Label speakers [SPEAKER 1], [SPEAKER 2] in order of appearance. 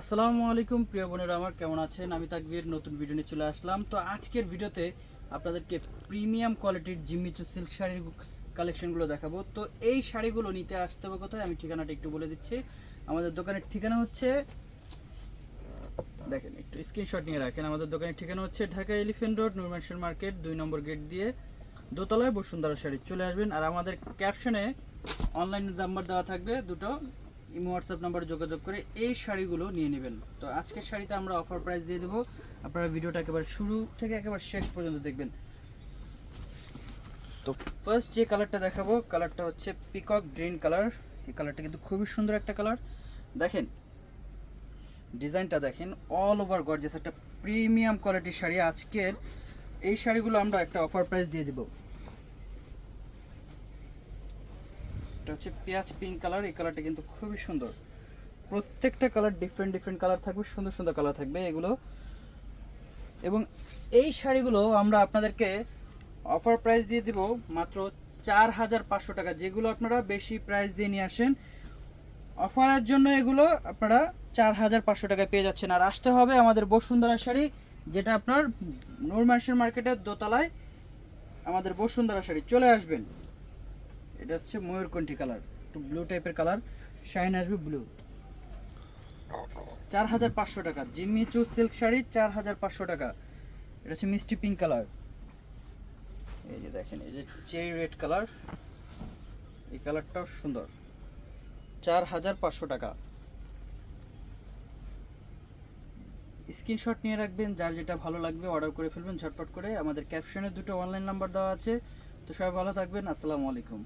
[SPEAKER 1] আসসালামু আলাইকুম, প্রিয় বোনেরা আমার কেমন আছেন? আমি তাকবীর, নতুন ভিডিও নিয়ে চলে আসলাম। তো আজকের ভিডিওতে আপনাদেরকে প্রিমিয়াম কোয়ালিটির জিম্মিচু সিল্ক শাড়ির কালেকশনগুলো দেখাবো। তো এই শাড়িগুলো নিতে আসতে হবে কোথায়? আমি ঠিকানাটা একটু বলে দিচ্ছি। আমাদের দোকানের ঠিকানা হচ্ছে, দেখেন একটু স্ক্রিনশট নিয়ে রাখেন। আমাদের দোকানের ঠিকানা হচ্ছে Dhaka elephant road Nur Mansion market দুই নম্বর গেট দিয়ে দোতলায় বসুন্ধরা শাড়ি চলে আসবেন। আর আমাদের ক্যাপশনে অনলাইনে নাম্বার দেওয়া থাকবে দুটো। ইমো হোয়াটসঅ্যাপ নাম্বারে যোগাযোগ করে এই শাড়িগুলো নিয়ে নেবেন। তো আজকের শাড়িতে আমরা অফার প্রাইস দিয়ে দেবো। আপনারা ভিডিওটা একেবারে শুরু থেকে একেবারে শেষ পর্যন্ত দেখবেন। তো ফার্স্ট যে কালারটা দেখাবো কালারটা হচ্ছে পিকক গ্রিন কালার এই কালারটা কিন্তু খুবই সুন্দর একটা কালার দেখেন ডিজাইনটা দেখেন অল ওভার গর্জেস একটা প্রিমিয়াম কোয়ালিটির শাড়ি। আজকের এই শাড়িগুলো আমরা একটা অফার প্রাইস দিয়ে দেবো। এটা হচ্ছে পেঁয়াজ পিঙ্ক কালার এই কালারটা কিন্তু খুবই সুন্দর। প্রত্যেকটা কালার ডিফারেন্ট ডিফারেন্ট কালার থাকবে, সুন্দর সুন্দর কালার থাকবে এগুলো। এবং এই শাড়িগুলো আমরা আপনাদেরকে অফার প্রাইস দিয়ে দিব মাত্র চার হাজার পাঁচশো টাকা। যেগুলো আপনারা বেশি প্রাইস দিয়ে নিয়ে আসেন অফারের জন্য এগুলো আপনারা চার হাজার পাঁচশো টাকায় পেয়ে যাচ্ছেন। আর আসতে হবে আমাদের বসুন্ধরা শাড়ি, যেটা আপনার নূরমার্শের মার্কেটের দোতলায়। আমাদের বসুন্ধরা শাড়ি, চলে আসবেন। এটা হচ্ছে ময়ূরকণ্ঠী কালার একটু ব্লু টাইপের কালার শাইন আসবে ব্লু চার হাজার পাঁচশো টাকা। জিম্মি চু সিল্ক শাড়ি চার হাজার পাঁচশো টাকা। এটা হচ্ছে মিষ্টি পিঙ্ক কালার এই যে দেখেন, এই যে চেরি রেড কালার এই কালারটাও সুন্দর। চার হাজার পাঁচশো টাকা। স্ক্রিনশট নিয়ে রাখবেন, যার যেটা ভালো লাগবে অর্ডার করে ফেলবেন ঝটপট করে। আমাদের ক্যাপশনে দুটো অনলাইন নাম্বার দেওয়া আছে। তো সবাই ভালো থাকবেন, আসসালামু আলাইকুম।